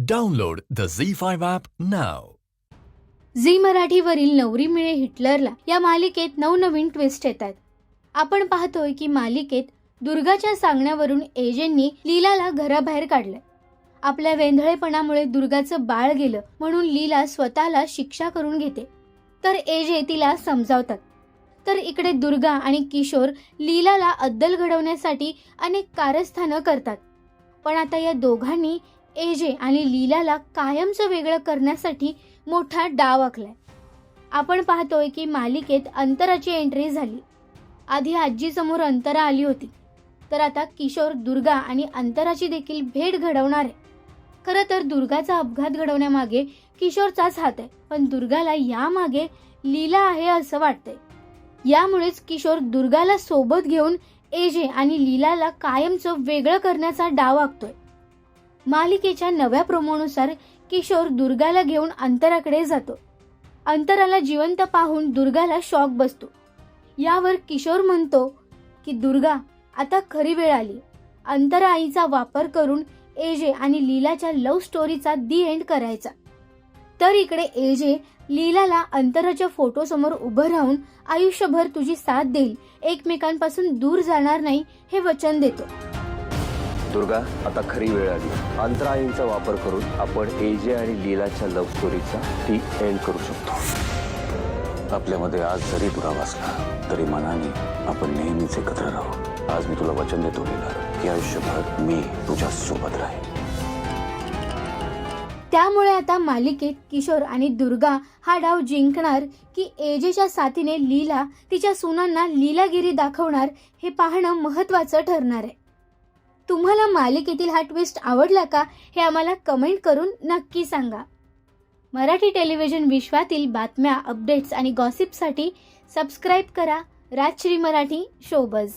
Download the Z5 app नाव Zee मराठीवरील नवरी मिळे हिटलरला या मालिकेत नवनवीन ट्विस्ट येत आहेत आपण पाहतोय की मालिकेत दुर्गाच्या सांगण्यावरून एजेंनी लीलाला घराबाहेर काढलंय आपल्या वेंधळेपणामुळे दुर्गाचं बाळ गेलं म्हणून लीला स्वतःला शिक्षा करून घेते. तर एजे तिला समजावतात. तर इकडे दुर्गा आणि किशोर लीलाला अद्दल घडवण्यासाठी अनेक कारस्थानं करतात. पण आता या दोघांनी एजे आणि लीलाला कायमचं वेगळं करण्यासाठी मोठा डाव आखलाय. आपण पाहतोय की मालिकेत अंतराची एंट्री झाली. आधी आजीसमोर अंतरा आली होती. तर आता किशोर दुर्गा आणि अंतराची देखील भेट घडवणार आहे. खरं तर दुर्गाचा अपघात घडवण्यामागे किशोरचाच हात आहे पण दुर्गाला यामागे लीला आहे असं वाटतंय. यामुळेच किशोर दुर्गाला सोबत घेऊन एजे आणि लीलाला कायमचं वेगळं करण्याचा डाव आखतोय. मालिकेच्या नव्या प्रोमोनुसार किशोर दुर्गाला घेऊन अंतराकडे जातो. अंतराला जिवंत पाहून दुर्गाला शॉक बसतो. यावर किशोर म्हणतो की दुर्गा आता खरी वेळ आली. अंतरा आईचा वापर करून एजे आणि लीलाच्या लव्ह स्टोरीचा दी एंड करायचा. तर इकडे एजे लीलाला अंतराच्या फोटोसमोर उभं राहून आयुष्यभर तुझी साथ देईल. एकमेकांपासून दूर जाणार नाही हे वचन देतो. दुर्गा आता खरी वेळ आली. अंतराळींचा वापर करून आपण एजे आणि लीलाच्या लव्ह स्टोरीचा ती एंड करू शकतो. आपल्यामध्ये आज जरी दुरावा असला तरी मनाने आपण नेहमीच एकत्र राहू. आज मी तुला वचन देतो लीला की आयुष्यभर मी तुझ्या सोबत राहील त्यामुळे आता मालिकेत किशोर आणि दुर्गा हा डाव जिंकणार की एजेच्या साथीने लीला तिच्या सुनांना लीलागिरी दाखवणार हे पाहणं महत्वाचं ठरणार आहे. तुम्हाला मालिकेतील हा ट्विस्ट आवडला का हे आम्हाला कमेंट करून नक्की सांगा मराठी टेलिव्हिजन विश्वातील बातम्या अपडेट्स आणि गॉसिपसाठी सबस्क्राईब करा Rajshri Marathi showbuzz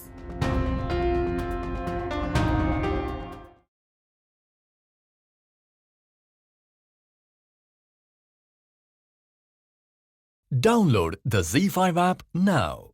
Download the Z5 app now.